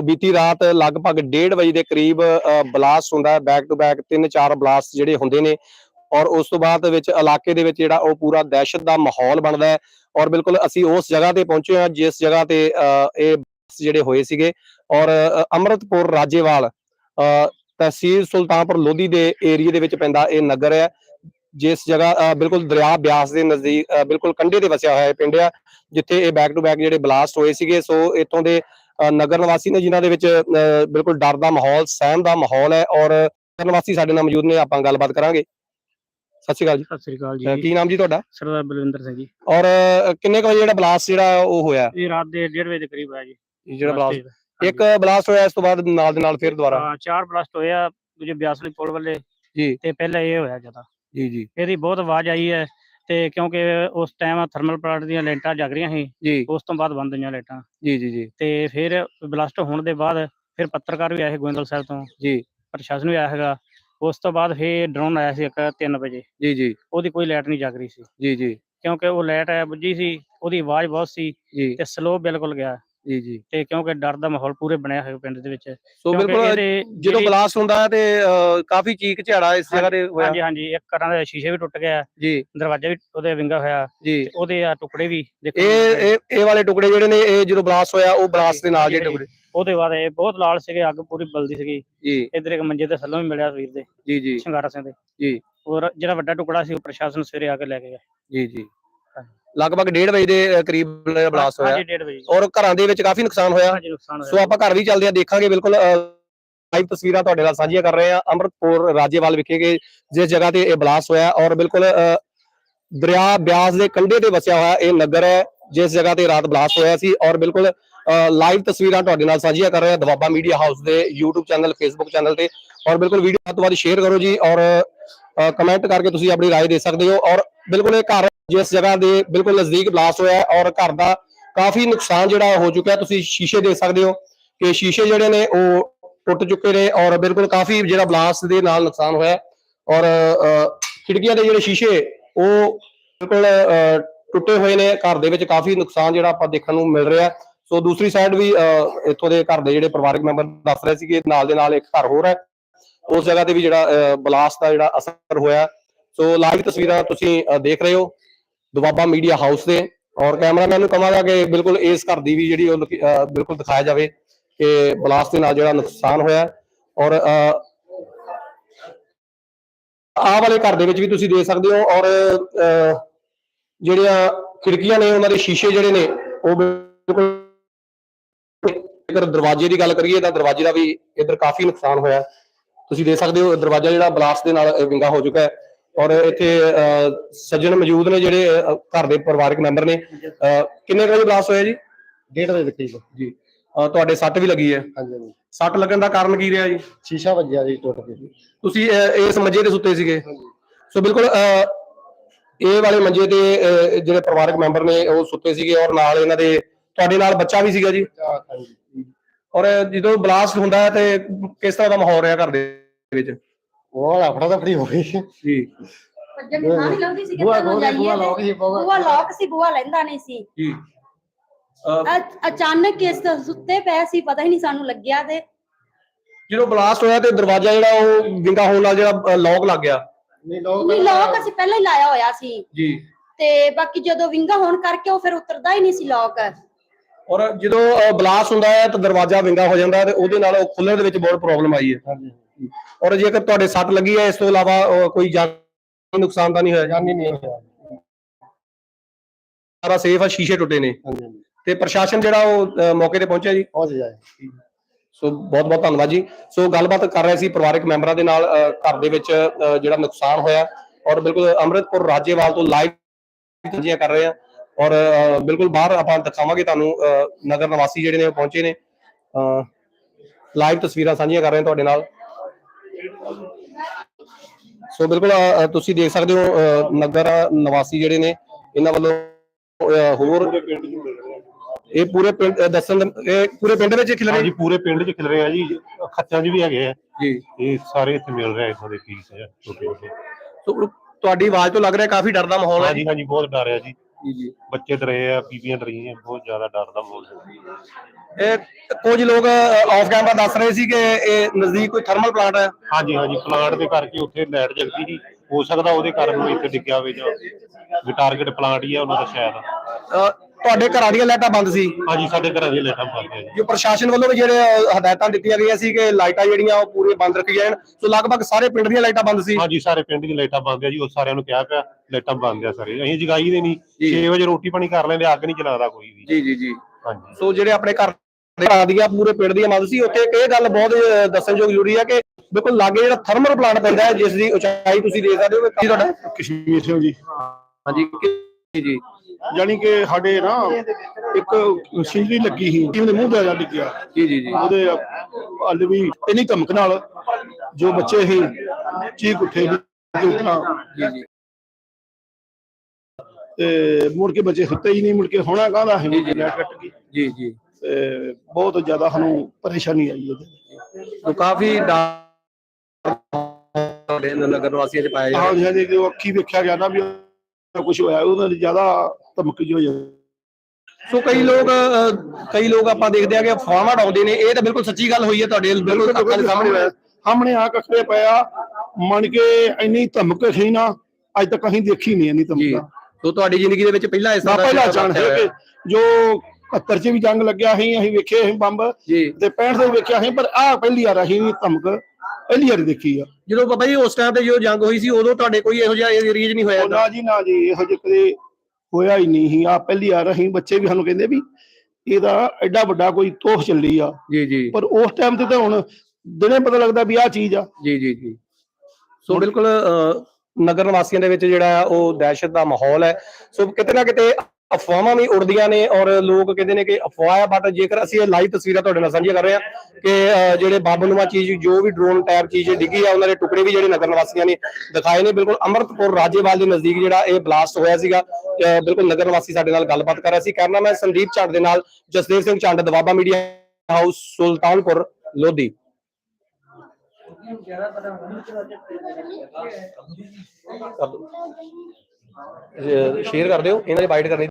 ਬੀਤੀ ਰਾਤ ਲਗਭਗ 1:30 ਵਜੇ ਦੇ ਕਰੀਬ ਬਲਾਸਟ ਹੁੰਦਾ ਹੈ ਬੈਕ ਟੂ ਬੈਕ ਤਿੰਨ ਚਾਰ ਬਲਾਸਟ ਜਿਹੜੇ ਹੁੰਦੇ ਨੇ ਔਰ ਉਸ ਤੋਂ ਬਾਅਦ ਵਿੱਚ ਇਲਾਕੇ ਦੇ ਵਿੱਚ ਜਿਹੜਾ ਉਹ ਪੂਰਾ ਦਹਿਸ਼ਤ ਦਾ ਮਾਹੌਲ ਬਣਦਾ ਹੈ ਔਰ ਬਿਲਕੁਲ ਅਸੀਂ ਉਸ ਜਗ੍ਹਾ ਤੇ ਪਹੁੰਚੇ ਹਾਂ ਜਿਸ ਜਗ੍ਹਾ ਤੇ ਇਹ blast ਜਿਹੜੇ ਹੋਏ ਸੀਗੇ ਔਰ ਅ, ਅੰਮ੍ਰਿਤਪੁਰ ਰਾਜੇਵਾਲ ਤਹਿਸੀਲ ਸੁਲਤਾਨਪੁਰ ਲੋਧੀ ਦੇ ਏਰੀਆ ਦੇ ਵਿੱਚ ਪੈਂਦਾ ਇਹ ਨਗਰ ਹੈ ਜਿਸ ਜਗ੍ਹਾ ਅ, ਬਿਲਕੁਲ ਦਰਿਆ ਬਿਆਸ ਦੇ ਨਜ਼ਦੀਕ ਬਿਲਕੁਲ ਕੰਢੇ ਤੇ ਵਸਿਆ ਹੋਇਆ ਇਹ ਪਿੰਡ ਆ ਜਿੱਥੇ ਇਹ ਬੈਕ ਟੂ ਬੈਕ ਜਿਹੜੇ ਬਲਾਸਟ ਹੋਏ ਸੀਗੇ ਸੋ ਇੱਥੋਂ ਦੇ ਨਗਰ ਨਿਵਾਸੀ ਨੇ ਜਿਨ੍ਹਾਂ ਦੇ ਵਿੱਚ ਬਿਲਕੁਲ ਡਰ ਦਾ ਮਾਹੌਲ ਸਹਿਮ ਦਾ ਮਾਹੌਲ ਹੈ ਔਰ ਨਗਰ ਨਿਵਾਸੀ ਸਾਡੇ ਨਾਲ ਮੌਜੂਦ ਨੇ ਆਪਾਂ ਗੱਲਬਾਤ ਕਰਾਂਗੇ। ਸਤਿ ਸ਼੍ਰੀ ਅਕਾਲ ਜੀ। ਸਤਿ ਸ੍ਰੀ ਅਕਾਲ ਜੀ। ਕੀ ਨਾਮ ਜੀ ਤੁਹਾਡਾ? ਸਰਦਾਰ ਬਲਵਿੰਦਰ ਸਿੰਘ ਜੀ। ਔਰ ਕਿੰਨੇ ਕੁ ਵਜੇ ਜਿਹੜਾ ਬਲਾਸਟ ਜਿਹੜਾ ਉਹ ਹੋਇਆ? ਇਹ ਰਾਤ ਦੇ 1:30 ਵਜੇ ਦੇ ਕਰੀਬ ਹੋਇਆ ਜੀ। ਜਿਹੜਾ ਰਸਤੇ ਇੱਕ ਬਲਾਸਟ ਹੋਇਆ ਇਸ ਤੋਂ ਬਾਅਦ ਨਾਲ ਦੇ ਨਾਲ ਫਿਰ ਦੁਬਾਰਾ? ਹਾਂ, ਚਾਰ ਬਲਾਸਟ ਹੋਇਆ ਦੂਜੇ ਬਿਆਸਲੀ ਪੁਲ ਵੱਲੇ। ਜੀ। ਤੇ ਪਹਿਲਾਂ ਇਹ ਹੋਇਆ ਜ਼ਿਆਦਾ। ਜੀ ਜੀ। ਇਹਦੀ ਬਹੁਤ ਆਵਾਜ਼ ਆਈ ਹੈ। ਤੇ ਕਿਉਂਕਿ ਉਸ ਟਾਈਮ ਥਰਮਲ ਪਲਾਂਟ ਦੀਆਂ ਲਾਈਟਾਂ ਜਗ ਰਹੀਆਂ ਸੀ ਜੀ। ਉਸ ਤੋਂ ਬਾਅਦ ਬੰਦ ਹੋਈਆਂ ਲਾਈਟਾਂ। ਜੀ ਜੀ ਜੀ। ਤੇ ਫਿਰ ਬਲਾਸਟ ਹੋਣ ਦੇ ਬਾਅਦ ਫਿਰ ਪੱਤਰਕਾਰ ਵੀ ਆਏ ਗੋਇੰਦਲ ਸਾਹਿਬ ਤੋਂ। ਜੀ। ਪ੍ਰਸ਼ਾਸਨ ਵੀ ਆਇਆ ਹੈਗਾ। ਉਸ ਤੋਂ ਬਾਅਦ ਫਿਰ ਡਰੋਨ ਆਇਆ ਸੀ ਇੱਕ 3 ਵਜੇ। ਜੀ ਜੀ। ਉਹਦੀ ਕੋਈ ਲਾਈਟ ਨਹੀਂ ਜਗ ਰਹੀ ਸੀ। ਜੀ ਜੀ। ਕਿਉਂਕਿ ਉਹ ਲਾਈਟ ਹੈ ਬੁੱਝੀ ਸੀ ਉਹਦੀ ਆਵਾਜ਼ ਬਹੁਤ ਸੀ ਤੇ ਸਲੋ ਬਿਲਕੁਲ ਗਿਆ। ਜੀ ਜੀ। ਤੇ ਕਿਉਂਕਿ ਡਰ ਦਾ ਮਾਹੌਲ ਪੂਰੇ ਬਣਿਆ ਹੋਇਆ ਪਿੰਡ ਦੇ ਵਿੱਚ। ਸੋ ਕਿਉਂਕਿ ਬਿਲਕੁਲ ਇਹਦੇ ਜਦੋਂ ਜਿਹੜੀ- ਬਲਾਸਟ ਹੁੰਦਾ ਹੈ ਤੇ ਕਾਫੀ ਚੀਕ ਝਾੜਾ ਇਸ ਜਗ੍ਹਾ ਤੇ ਹੋਇਆ। ਹਾਂਜੀ ਹਾਂਜੀ ਇੱਕ ਘਰਾਂ ਦਾ ਸ਼ੀਸ਼ੇ ਵੀ ਟੁੱਟ ਗਿਆ। ਜੀ। ਦਰਵਾਜ਼ਾ ਵੀ ਉਹਦੇ ਵਿੰਗਾ ਹੋਇਆ ਜੀ। ਤੇ ਉਹਦੇ ਆ ਟੁਕੜੇ ਵੀ ਦੇਖੋ ਇਹ ਇਹ ਇਹ ਵਾਲੇ ਟੁਕੜੇ ਜਿਹੜੇ ਨੇ ਇਹ ਜਦੋਂ ਬਲਾਸਟ ਹੋਇਆ ਉਹ ਬਲਾਸਟ ਦੇ ਨਾਲ ਜਿਹੜੇ- ਟੁਕੜੇ। ਉਹਦੇ ਬਾਅਦ ਇਹ ਬਹੁਤ ਲਾਲ ਸੀਗੇ ਅੱਗ ਪੂਰੀ ਬਲਦੀ ਸੀਗੀ। ਜੀ। ਇਧਰ ਇੱਕ ਮੰਜੇ ਦੇ ਥੱਲੋਂ ਵੀ ਮਿਲਿਆ ਵੀਰ ਦੇ ਜੀ ਜੀ। ਸ਼ਿੰਗਾਰਾ ਸਿੰਘ ਦੇ। ਜੀ। ਔਰ ਜਿਹੜਾ ਵੱਡਾ ਟੁਕੜਾ ਸੀ ਉਹ ਪ੍ਰਸ਼ਾਸਨ ਸਵੇਰੇ ਆ ਕੇ ਲੈ ਕੇ ਗਿਆ। ਜੀ ਜੀ। ਲਗਭਗ 1:30 ਵਜੇ ਦੇ ਕਰੀਬ ਬਲਾਸਟ ਹੋਇਆ। ਹਾਂਜੀ 1:30 ਵਜੇ। ਔਰ ਘਰਾਂ ਦੇ ਵਿੱਚ ਕਾਫੀ ਨੁਕਸਾਨ ਹੋਇਆ। ਹਾਂਜੀ ਨੁਕਸਾਨ ਸੋ ਆਪਾਂ ਘਰ ਵੀ ਚੱਲਦੇ ਆ ਦੇਖਾਂਗੇ ਬਿਲਕੁਲ ਲਾਈਵ ਤਸਵੀਰਾਂ ਤੁਹਾਡੇ ਨਾਲ ਸਾਂਝੀਆਂ ਕਰ ਰਹੇ ਆ ਅੰਮ੍ਰਿਤਪੁਰ ਰਾਜੇਵਾਲ ਵਿਖੇ ਕੇ ਜਿਸ ਜਗ੍ਹਾ ਤੇ ਇਹ ਬਲਾਸਟ ਹੋਇਆ ਔਰ ਬਿਲਕੁਲ ਦਰਿਆ ਬਿਆਸ ਦੇ ਕੰਢੇ ਤੇ ਵਸਿਆ ਹੋਇਆ ਇਹ ਨਗਰ ਹੈ ਜਿਸ ਜਗ੍ਹਾ ਤੇ ਰਾਤ ਬਲਾਸਟ ਹੋਇਆ ਸੀ ਔਰ ਬਿਲਕੁਲ ਲਾਈਵ ਤਸਵੀਰਾਂ ਤੁਹਾਡੇ ਨਾਲ ਸਾਂਝੀਆਂ ਕਰ ਰਹੇ ਆ ਦਵਾਬਾ ਮੀਡੀਆ ਹਾਊਸ ਦੇ YouTube ਚੈਨਲ Facebook ਚੈਨਲ ਤੇ। ਔਰ ਬਿਲਕੁਲ ਵੀਡੀਓ ਵੱਧ ਤੋਂ ਵੱਧ ਸ਼ੇਅਰ ਕਰੋ ਜੀ ਔਰ ਕਮੈਂਟ ਕਰਕੇ ਤੁਸੀਂ ਆਪਣੀ رائے ਦੇ ਸਕਦੇ ਹੋ ਔਰ ਬਿਲਕੁਲ ਇਹ ਘਰ ਜਿਸ ਜਗ੍ਹਾ ਦੇ ਬਿਲਕੁਲ ਨਜ਼ਦੀਕ ਬਲਾਸਟ ਹੋਇਆ ਹੈ ਔਰ ਘਰ ਦਾ ਕਾਫੀ ਨੁਕਸਾਨ ਜਿਹੜਾ ਹੋ ਚੁੱਕਿਆ ਤੁਸੀਂ ਸ਼ੀਸ਼ੇ ਦੇਖ ਸਕਦੇ ਹੋ ਕਿ ਸ਼ੀਸ਼ੇ ਜਿਹੜੇ ਨੇ ਉਹ ਟੁੱਟ ਚੁੱਕੇ ਨੇ ਔਰ ਬਿਲਕੁਲ ਕਾਫੀ ਜਿਹੜਾ ਬਲਾਸਟ ਦੇ ਨਾਲ ਨੁਕਸਾਨ ਹੋਇਆ ਹੈ ਔਰ ਅ, ਖਿੜਕੀਆਂ ਦੇ ਜਿਹੜੇ ਸ਼ੀਸ਼ੇ ਉਹ ਬਿਲਕੁਲ ਅ, ਟੁੱਟੇ ਹੋਏ ਨੇ ਘਰ ਦੇ ਵਿੱਚ ਕਾਫੀ ਨੁਕਸਾਨ ਜਿਹੜਾ ਆਪਾਂ ਦੇਖਣ ਨੂੰ ਮਿਲ ਰਿਹਾ ਹੈ। ਸੋ ਦੂਸਰੀ ਸਾਈਡ ਵੀ ਅ, ਇੱਥੋਂ ਦੇ ਘਰ ਦੇ ਜਿਹੜੇ ਪਰਿਵਾਰਕ ਮੈਂਬਰ ਦੱਸ ਰਹੇ ਸੀਗੇ ਨਾਲ ਦੇ ਨਾਲ ਇੱਕ ਘਰ ਹੋਰ ਹੈ ਉਸ ਜਗ੍ਹਾ ਤੇ ਵੀ ਜਿਹੜਾ ਬਲਾਸਟ ਦਾ ਜਿਹੜਾ ਅਸਰ ਹੋਇਆ। ਸੋ ਲਾਈਵ ਤਸਵੀਰਾਂ ਤੁਸੀਂ ਦੇਖ ਰਹੇ ਹੋ। ਦੁਆਬਾ ਮੀਡੀਆ ਹਾਊਸ ਦੇ। ਔਰ ਕੈਮਰਾਮੈਨ ਨੂੰ ਕਹਾਂਗਾ ਕਿ ਬਿਲਕੁਲ ਇਸ ਘਰ ਦੀ ਵੀ ਜਿਹੜੀ ਉਹ ਬਿਲਕੁਲ ਦਿਖਾਇਆ ਜਾਵੇ ਕਿ ਬਲਾਸਟ ਦੇ ਨਾਲ ਜਿਹੜਾ ਨੁਕਸਾਨ ਹੋਇਆ। ਔਰ ਅ, ਆਹ ਵਾਲੇ ਘਰ ਦੇ ਵਿੱਚ ਵੀ ਤੁਸੀਂ ਦੇਖ ਸਕਦੇ ਹੋ। ਔਰ ਅ, ਜਿਹੜੀਆਂ ਖਿੜਕੀਆਂ ਨੇ ਉਹਨਾਂ ਦੇ ਸ਼ੀਸ਼ੇ ਜਿਹੜੇ ਨੇ ਉਹ ਬਿਲਕੁਲ ਜੇਕਰ ਦਰਵਾਜ਼ੇ ਦੀ ਗੱਲ ਕਰੀਏ ਤਾਂ ਦਰਵਾਜ਼ੇ ਦਾ ਵੀ ਇੱਧਰ ਕਾਫੀ ਨੁਕਸਾਨ ਹੋਇਆ। ਤੁਸੀਂ ਦੇਖ ਸਕਦੇ ਹੋ ਦਰਵਾਜ਼ਾ ਜਿਹੜਾ ਬਲਾਸਟ ਦੇ ਨਾਲ ਵਿੰਗਾ ਹੋ ਚੁੱਕਾ ਹੈ। ਔਰ ਇੱਥੇ ਸੱਜਣ ਮੌਜੂਦ ਨੇ ਜਿਹੜੇ ਘਰ ਦੇ ਪਰਿਵਾਰਕ ਮੈਂਬਰ ਨੇ। ਕਿੰਨੇ ਕੁ ਵਜੇ ਬਲਾਸਟ ਹੋਇਆ ਜੀ? ਡੇਢ ਵਜੇ ਦੇ ਕਰੀਬ ਜੀ। ਤੁਹਾਡੇ ਸੱਟ ਵੀ ਲੱਗੀ ਹੈ। ਹਾਂਜੀ ਸੱਟ ਲੱਗਣ ਦਾ ਕਾਰਨ ਕੀ ਰਿਹਾ ਜੀ? ਸ਼ੀਸ਼ਾ ਵੱਜਿਆ ਜੀ ਟੁੱਟ ਕੇ। ਤੁਸੀਂ ਇਸ ਮੰਜੇ ਤੇ ਸੁੱਤੇ ਸੀਗੇ। ਸੋ ਬਿਲਕੁਲ ਇਹ ਵਾਲੇ ਮੰਜੇ ਤੇ ਜਿਹੜੇ ਪਰਿਵਾਰਕ ਮੈਂਬਰ ਨੇ ਉਹ ਸੁੱਤੇ ਸੀਗੇ। ਔਰ ਨਾਲ ਇਹਨਾਂ ਦੇ ਤੁਹਾਡੇ ਨਾਲ ਬੱਚਾ ਵੀ ਸੀਗਾ ਜੀ? ਹਾਂਜੀ। ਔਰ ਜਦੋਂ ਬਲਾਸਟ ਹੁੰਦਾ ਹੈ ਤੇ ਕਿਸ ਤਰ੍ਹਾਂ ਦਾ ਮਾਹੌਲ ਰਿਹਾ ਘਰ ਦੇ ਵਿੱਚ? ਉਹ ਲਫੜਾ ਤਾਂ ਫਰੀ ਹੋ ਗਈ। ਜੀ। ਭੱਜਣ ਦੀ ਥਾਂ ਨਹੀਂ ਲੱਭਦੀ ਸੀ ਬੂਆ ਕਿੱਥੇ ਨੂੰ ਖੋਲ ਬੂਆ ਜਾਈਏ ਲੋਕ ਹੀ ਪਊਗਾ ਬੂਆ ਲੋਕ ਸੀ ਬੂਆ ਲੈਂਦਾ ਨਹੀਂ ਸੀ। ਜੀ। ਅ, ਅ- ਅਚਾਨਕ ਇਸ ਤੋਂ ਸੁੱਤੇ ਪਏ ਸੀ ਪਤਾ ਹੀ ਨਹੀਂ ਸਾਨੂੰ ਲੱਗਿਆ ਤੇ। ਜਦੋਂ ਬਲਾਸਟ ਹੋਇਆ ਤੇ ਦਰਵਾਜ਼ਾ ਜਿਹੜਾ ਉਹ ਵਿੰਗਾ ਹੋਣ ਨਾਲ ਜਿਹੜਾ ਲੌਕ ਲੱਗ ਗਿਆ। ਨਹੀਂ ਲੋਕ ਨਹੀਂ ਲੋਕ ਅਸੀਂ ਪਹਿਲਾਂ ਹੀ ਲਾਇਆ ਹੋਇਆ ਸੀ। ਜੀ। ਤੇ ਬਾਕੀ ਜਦੋਂ ਵਿੰਗਾ ਹੋਣ ਕਰਕੇ ਉਹ ਫਿਰ ਉਤਰਦਾ ਹੀ ਨਹੀਂ ਸੀ ਲੋਕ ਔਰ ਜਦੋਂ ਬਲਾਸਟ ਹੁੰਦਾ ਹੈ ਤਾਂ ਦਰਵਾਜ਼ਾ ਵਿੰਗਾ ਹੋ ਜਾਂਦਾ ਹੈ ਤੇ ਉਹਦੇ ਨਾਲ ਉਹ ਖੁੱਲਣ ਦੇ ਵਿੱਚ ਬਹੁਤ ਪ੍ਰੋਬਲਮ ਆਈ ਹੈ। ਔਰ ਜੇਕਰ ਤੁਹਾਡੇ ਸੱਟ ਲੱਗੀ ਹੈ ਇਸ ਤੋਂ ਇਲਾਵਾ ਕੋਈ ਜਾਨੀ ਨੁਕਸਾਨ ਤਾਂ ਨਹੀਂ ਹੋਇਆ? ਜਾਨੀ ਨਹੀਂ ਹੋਇਆ। ਸਾਰਾ ਸੇਫ ਆ ਸ਼ੀਸ਼ੇ ਟੁੱਟੇ ਨੇ। ਤੇ ਪ੍ਰਸ਼ਾਸਨ ਜਿਹੜਾ ਉਹ ਮੌਕੇ ਤੇ ਪਹੁੰਚਿਆ ਜੀ? ਪਹੁੰਚ ਜਾਏ ਸੋ ਬਹੁਤ ਬਹੁਤ ਧੰਨਵਾਦ ਜੀ। ਸੋ ਗੱਲਬਾਤ ਕਰ ਰਹੇ ਸੀ ਪਰਿਵਾਰਕ ਮੈਂਬਰਾਂ ਦੇ ਨਾਲ ਘਰ ਦੇ ਵਿੱਚ ਜਿਹੜਾ ਨੁਕਸਾਨ ਹੋਇਆ। ਔਰ ਬਿਲਕੁਲ ਅੰਮ੍ਰਿਤਪੁਰ ਰਾਜੇਵਾਲ ਤੋਂ ਲਾਈਵ ਤਜੀਆਂ ਕਰ ਰਹੇ ਆ ਔਰ ਬਿਲਕੁਲ ਬਾਹਰ ਆਪਾਂ ਦਿਖਾਵਾਂਗੇ ਤੁਹਾਨੂੰ ਨਗਰ ਨਿਵਾਸੀ ਜਿਹੜੇ ਨੇ ਪਹੁੰਚੇ ਨੇ। ਲਾਈਵ ਤਸਵੀਰਾਂ ਸਾਂਝੀਆਂ ਕਰ ਰਹੇ ਹਾਂ ਤੁਹਾਡੇ ਨਾਲ। ਸੋ ਬਿਲਕੁਲ ਤੁਸੀਂ ਦੇਖ ਸਕਦੇ ਹੋ ਨਗਰ ਨਿਵਾਸੀ ਜਿਹੜੇ ਨੇ ਇਹਨਾਂ ਵੱਲੋਂ ਹੋਰ ਇਹ ਪੂਰੇ ਪਿੰਡ ਦੱਸਣ ਇਹ ਪੂਰੇ ਪਿੰਡ ਵਿੱਚ ਖਿਲ ਰਹੇ ਹਾਂਜੀ ਪੂਰੇ ਪਿੰਡ 'ਚ ਖਿਲ ਰਹੇ ਆ ਜੀ। ਖੱਚਾਂ 'ਚ ਵੀ ਹੈਗੇ ਆ। ਜੀ। ਇਹ ਸਾਰੇ ਇੱਥੇ ਮਿਲ ਰਹੇ ਆ ਇੱਥੋਂ ਦੇ ਪੀਸ ਆ। ਛੋਟੇ ਛੋਟੇ ਤੋ ਤੁਹਾਡੀ ਆਵਾਜ਼ ਤੋਂ ਲੱਗ ਰਿਹਾ ਕਾਫੀ ਡਰ ਦਾ ਮਾਹੌਲ ਹੈ। ਹਾਂਜੀ ਹਾਂਜੀ ਬਹੁਤ ਡਰ ਆ ਜੀ। ਜੀ ਬੱਚੇ ਡਰੇ ਆ ਬੀਬੀਆਂ ਡਰੀਆਂ ਬਹੁਤ ਜ਼ਿਆਦਾ ਡਰ ਦਾ ਮਾਹੌਲ ਹੈ। ਇਹ ਕੁਝ ਲੋਕ ਆਫ ਕੈਮਰਾ ਦੱਸ ਰਹੇ ਸੀ ਕਿ ਇਹ ਨਜ਼ਦੀਕ ਕੋਈ ਥਰਮਲ ਪਲਾਂਟ ਹੈ? ਹਾਂਜੀ ਹਾਂਜੀ ਪਲਾਂਟ ਦੇ ਕਰਕੇ ਉੱਥੇ ਲਾਈਟ ਜਗਦੀ ਸੀ। ਹੋ ਸਕਦਾ ਉਹਦੇ ਕਾਰਨ ਉਹ ਇੱਥੇ ਡਿੱਗਿਆ ਹੋਵੇ ਜਾਂ ਵੀ ਟਾਰਗੇਟ ਪਲਾਂਟ ਹੀ ਆ ਉਹਨਾਂ ਦਾ ਸ਼ਾਇਦ। ਅਹ ਤੁਹਾਡੇ ਘਰਾਂ ਦੀਆਂ ਲਾਈਟਾਂ ਬੰਦ ਸੀ? ਹਾਂਜੀ ਸਾਡੇ ਘਰਾਂ ਦੀਆਂ ਲਾਈਟਾਂ ਬੰਦ ਹੈ ਜੀ ਜੋ ਪ੍ਰਸ਼ਾਸਨ ਵੱਲੋਂ ਵੀ ਜਿਹੜੇ ਹਦਾਇਤਾਂ ਦਿੱਤੀਆਂ ਗਈਆਂ ਸੀ ਕਿ ਲਾਈਟਾਂ ਜਿਹੜੀਆਂ ਉਹ ਪੂਰੇ ਬੰਦ ਰੱਖੀਆਂ ਜਾਣ। ਸੋ ਲਗਭਗ ਸਾਰੇ ਪਿੰਡ ਦੀਆਂ ਲਾਈਟਾਂ ਬੰਦ ਸੀ? ਹਾਂਜੀ ਸਾਰੇ ਪਿੰਡ ਦੀਆਂ ਲਾਈਟਾਂ ਬੰਦ ਆ ਜੀ ਉਹ ਸਾਰਿਆਂ ਨੂੰ ਕਿਹਾ ਪਿਆ ਲਾਈਟਾਂ ਬੰਦ ਆ ਸਾਰੇ। ਅਸੀਂ ਜਗਾਈ ਦੇ ਨਹੀਂ। 6 ਵਜੇ ਰੋਟੀ ਪਾਣੀ ਕਰ ਲੈਂਦੇ ਅੱਗ ਨਹੀਂ ਚਲਾਦਾ ਕੋਈ ਵੀ। ਜੀ ਜੀ ਜੀ। ਹਾਂਜੀ। ਸੋ ਜਿਹੜੇ ਆਪਣੇ ਘਰ ਦੇ ਘਰਾਂ ਦੀਆਂ ਪੂਰੇ ਪਿੰਡ ਦੀਆਂ ਬੰਦ ਸੀ ਉੱਥੇ ਇੱਕ ਇਹ ਗੱਲ ਬਹੁਤ ਦੱਸਣਯੋਗ ਜ਼ਰੂਰੀ ਹੈ ਕਿ ਬਿਲਕੁਲ ਲਾਗੇ ਜਿਹੜਾ ਥਰਮਲ ਪਲਾਂਟ ਪੈਂਦਾ ਹੈ ਜਿਸ ਦੀ ਉਚਾਈ ਤੁਸੀਂ ਦੇਖ ਸਕਦੇ ਹੋ। ਕਿ ਤੁਹਾਡਾ ਕਸ਼ਮੀਰ ਸਿੰਘ ਜੀ। ਹਾਂਜੀ ਜੀ ਜੀ। ਯਾਨੀ ਕਿ ਸਾਡੇ ਨਾ ਇੱਕ ਸਿੰਜਰੀ ਲੱਗੀ ਸੀ ਉਹਦੇ ਮੂੰਹ ਤੇ ਆ ਡਿੱਗਿਆ ਜੀ ਜੀ ਜੀ। ਉਹਦੇ ਹੱਲ ਵੀ ਇੰਨੀ ਧਮਕ ਨਾਲ ਜੋ ਬੱਚੇ ਸੀ ਚੀਕ ਉੱਠੇ ਜੀ ਜੀ। ਤੇ ਮੁੜ ਕੇ ਬੱਚੇ ਸੁੱਤੇ ਹੀ ਨਹੀਂ ਮੁੜ ਕੇ ਹੋਣਾ ਕਾਹਦਾ ਸੀ ਲੈਟ ਕੱਟ ਗਈ। ਜੀ ਜੀ। ਤੇ ਬਹੁਤ ਜ਼ਿਆਦਾ ਸਾਨੂੰ ਪਰੇਸ਼ਾਨੀ ਆਈ ਉਹਦੇ ਕਾਫੀ ਨਗਰ ਵਾਸੀਆਂ ਚ ਪਾਇਆ ਜਾ ਹਾਂ ਜਿਹਦੇ ਜੋ ਅੱਖੀ ਵੇਖਿਆ ਗਿਆ ਨਾ ਵੀ ਕੁਝ ਹੋਇਆ ਉਹਨਾਂ ਦੀ ਜ਼ਿਆਦਾ ਧਮਕ ਹੋ। ਜਾਂਦੀ ਸੋ ਕਈ ਲੋਕ ਅਹ, ਕਈ ਲੋਕ ਆਪਾਂ ਦੇਖਦੇ ਆ ਕਿ ਅਫਵਾਹਾਂ ਉਡਾਉਂਦੇ ਨੇ। ਇਹ ਤਾਂ ਬਿਲਕੁਲ ਸੱਚੀ ਗੱਲ ਹੋਈ ਹੈ ਤੁਹਾਡੇ ਬਿਲਕੁਲ ਅੱਖਾਂ ਦੇ ਸਾਹਮਣੇ ਹੋਇਆ ਸਾਹਮਣੇ ਆ ਕੱਖੜੇ ਪਿਆ ਮੰਨ ਕੇ ਇੰਨੀ ਧਮਕ ਸੀ ਨਾ ਅੱਜ ਤੱਕ ਅਸੀਂ ਦੇਖੀ ਨਹੀਂ ਇੰਨੀ ਜੀ। ਧਮਕ ਸੋ ਤੁਹਾਡੀ ਜ਼ਿੰਦਗੀ ਦੇ ਵਿੱਚ ਪਹਿਲਾ ਇਸ ਨਾ ਤਰ੍ਹਾਂ ਦਾ ਪਹਿਲਾ ਜਾਣ ਹੈ ਕਿ ਜੋ 71 ਚ ਵੀ ਜੰਗ ਲੱਗਿਆ ਸੀ ਅਸੀਂ ਵੇਖੇ ਸੀ ਬੰਬ ਜੀ। ਤੇ 65 ਦੇ ਵੇਖਿਆ ਸੀ ਪਰ ਆਹ ਪਹਿਲੀ ਵਾਰ ਅਸੀਂ ਧਮਕ ਪਹਿਲੀ ਵਾਰ ਦੇਖੀ ਆ। ਜਦੋਂ ਬਾਬਾ ਜੀ ਉਸ ਟਾਈਮ ਤੇ ਜਦੋਂ ਜੰਗ ਹੋਈ ਸੀ ਉਦੋਂ ਤੁਹਾਡੇ ਕੋਈ ਇਹੋ ਜਿਹਾ ਰੀਜ ਨਹੀਂ ਹੋਇਆ ਉਹ ਨਾ ਜੀ ਨਾ ਜੀ ਇਹੋ ਜਿਹੇ ਕਦੇ ਹੋਇਆ ਹੀ ਨਹੀਂ ਸੀ। ਆ ਪਹਿਲੀ ਵਾਰ ਅਸੀਂ ਬੱਚੇ ਵੀ ਸਾਨੂੰ ਕਹਿੰਦੇ ਵੀ ਇਹਦਾ ਐਡਾ ਵੱਡਾ ਕੋਈ ਤੋਖ ਚੱਲੀ ਆ। ਜੀ ਜੀ। ਪਰ ਉਸ ਟਾਈਮ ਤੇ ਤਾਂ ਹੁਣ ਦਿਨੇ ਪਤਾ ਲੱਗਦਾ ਵੀ ਆਹ ਚੀਜ਼ ਆ। ਜੀ ਜੀ ਜੀ। ਸੋ ਬਿਲਕੁਲ ਅਹ, ਨਗਰ ਨਿਵਾਸੀਆਂ ਦੇ ਵਿੱਚ ਜਿਹੜਾ ਹੈ ਉਹ ਦਹਿਸ਼ਤ ਦਾ ਮਾਹੌਲ ਹੈ। ਸੋ ਕਿਤੇ ਨਾ ਕਿਤੇ ਅਫਵਾਹਾਂ ਵੀ ਉੜਦੀਆਂ ਨੇ ਔਰ ਲੋਕ ਕਹਿੰਦੇ ਨੇ ਕਿ ਅਫਵਾਹ ਹੈ ਬਟ ਜੇਕਰ ਅਸੀਂ ਇਹ ਲਾਈਵ ਤਸਵੀਰਾਂ ਤੁਹਾਡੇ ਨਾਲ ਸਾਂਝੀਆਂ ਕਰ ਰਹੇ ਹਾਂ ਕਿ ਜਿਹੜੇ ਬਾਬਨੁਮਾ ਚੀਜ਼, ਜੋ ਵੀ ਡਰੋਨ ਟਾਇਰ ਚੀਜ਼ ਡਿੱਗੀ ਆ, ਉਹਨਾਂ ਦੇ ਟੁਕੜੇ ਵੀ ਜਿਹੜੇ ਨਗਰ ਨਿਵਾਸੀਆਂ ਨੇ ਦਿਖਾਏ ਨੇ। ਬਿਲਕੁਲ ਅੰਮ੍ਰਿਤਪੁਰ ਰਾਜੇਵਾਲ ਦੇ ਨਜ਼ਦੀਕ ਜਿਹੜਾ ਇਹ ਬਲਾਸਟ ਹੋਇਆ ਸੀਗਾ ਬਿਲਕੁਲ ਨਗਰ ਨਿਵਾਸੀ ਸਾਡੇ ਨਾਲ ਗੱਲਬਾਤ ਕਰ ਰਿਹਾ ਸੀ। ਕਰਨਾ ਮੈਂ ਸੰਦੀਪ ਝੰਡ ਦੇ ਨਾਲ Jasdev Singh Jhand Doaba media house, Sultanpur, Lodhi. Share ਕਰ ਦਿਓ, ਇਹਨਾਂ ਦੀ ਬਾਈਟ ਕਰਨੀ।